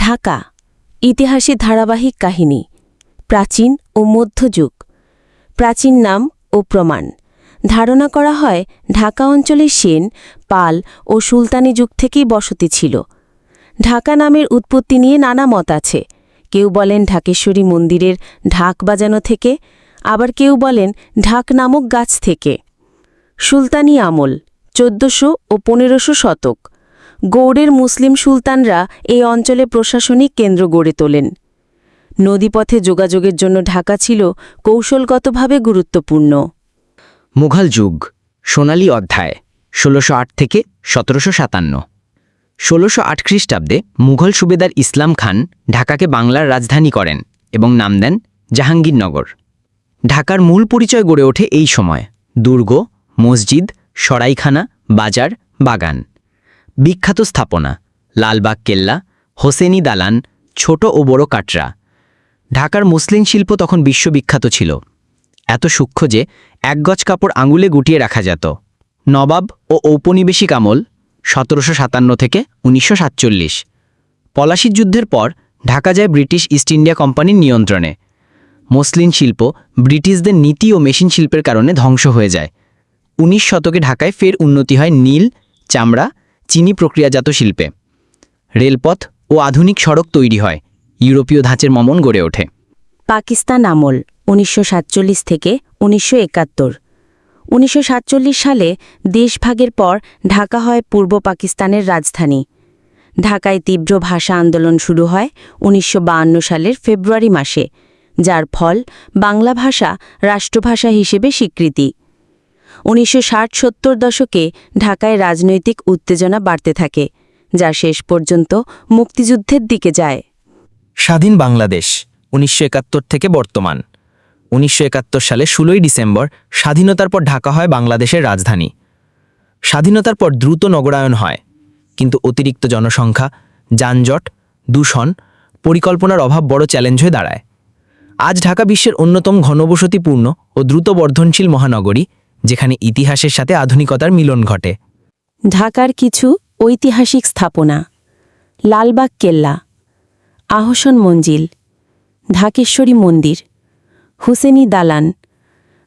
ঢাকা, ইতিহাসে ধারাবাহিক কাহিনী, প্রাচীন ও মধ্যযুগ। প্রাচীন নাম ও প্রমাণ। ধারণা করা হয় ঢাকা অঞ্চলে সেন, পাল ও সুলতানি যুগ থেকেই বসতি ছিল। ঢাকা নামের উৎপত্তি নিয়ে নানা মত আছে। কেউ বলেন ঢাকেশ্বরী মন্দিরের ঢাক বাজানো থেকে, আবার কেউ বলেন ঢাক নামক গাছ থেকে। সুলতানি আমল, চোদ্দশো ও পনেরোশো শতক। গৌড়ের মুসলিম সুলতানরা এই অঞ্চলে প্রশাসনিক কেন্দ্র গড়ে তোলেন। নদীপথে যোগাযোগের জন্য ঢাকা ছিল কৌশলগতভাবে গুরুত্বপূর্ণ। মুঘল যুগ, সোনালী অধ্যায়, ষোলোশো থেকে সতেরোশো সাতান্ন। ষোলোশো আট খ্রিস্টাব্দে মুঘল সুবেদার ইসলাম খান ঢাকাকে বাংলার রাজধানী করেন এবং নাম দেন জাহাঙ্গীরনগর। ঢাকার মূল পরিচয় গড়ে ওঠে এই সময়। দুর্গ, মসজিদ, সরাইখানা, বাজার, বাগান। বিখ্যাত স্থাপনা, লালবাগ কেল্লা, হোসেনি দালান, ছোট ও বড় কাটরা। ঢাকার মুসলিম শিল্প তখন বিশ্ববিখ্যাত ছিল। এত সূক্ষ্ম যে এক গজ কাপড় আঙুলে গুটিয়ে রাখা যেত। নবাব ও ঔপনিবেশিক আমল সতেরোশো সাতান্ন থেকে উনিশশো সাতচল্লিশ। পলাশির যুদ্ধের পর ঢাকা যায় ব্রিটিশ ইস্ট ইন্ডিয়া কোম্পানির নিয়ন্ত্রণে। মসলিন শিল্প ব্রিটিশদের নীতি ও মেশিন শিল্পের কারণে ধ্বংস হয়ে যায়। উনিশ শতকে ঢাকায় ফের উন্নতি হয় নীল, চামড়া চিনি প্রক্রিয়াজাত শিল্পে। রেলপথ ও আধুনিক সড়ক তৈরি হয়। ইউরোপীয় ধাঁচের মমন গড়ে ওঠে। পাকিস্তান আমল, উনিশশো সাতচল্লিশ থেকে উনিশশো একাত্তর। উনিশশো সালে দেশভাগের পর ঢাকা হয় পূর্ব পাকিস্তানের রাজধানী। ঢাকায় তীব্র ভাষা আন্দোলন শুরু হয় উনিশশো সালের ফেব্রুয়ারি মাসে, যার ফল বাংলা ভাষা রাষ্ট্রভাষা হিসেবে স্বীকৃতি। উনিশশো ষাট সত্তর দশকে ঢাকায় রাজনৈতিক উত্তেজনা বাড়তে থাকে, যা শেষ পর্যন্ত মুক্তিযুদ্ধের দিকে যায়। স্বাধীন বাংলাদেশ, উনিশশো একাত্তর থেকে বর্তমান। উনিশশো একাত্তর সালে ষোলোই ডিসেম্বর, স্বাধীনতার পর ঢাকা হয় বাংলাদেশের রাজধানী। স্বাধীনতার পর দ্রুত নগরায়ন হয়, কিন্তু অতিরিক্ত জনসংখ্যা, যানজট, দূষণ, পরিকল্পনার অভাব বড় চ্যালেঞ্জ হয়ে দাঁড়ায়। আজ ঢাকা বিশ্বের অন্যতম ঘনবসতিপূর্ণ ও দ্রুত বর্ধনশীল মহানগরী যেখানে ইতিহাসের সাথে আধুনিকতার মিলন ঘটে। ঢাকার কিছু ঐতিহাসিক স্থাপনা লালবাগ কেল্লা আহসন মঞ্জিল ঢাকেশ্বরী মন্দির হুসেনি দালান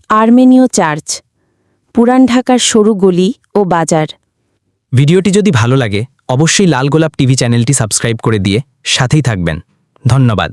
আর্মেনীয় চার্চ পুরান ঢাকার সরু গলি ও বাজার। ভিডিওটি যদি ভালো লাগে অবশ্যই লাল গোলাপ টিভি চ্যানেলটি সাবস্ক্রাইব করে দিয়ে সাথেই থাকবেন। ধন্যবাদ।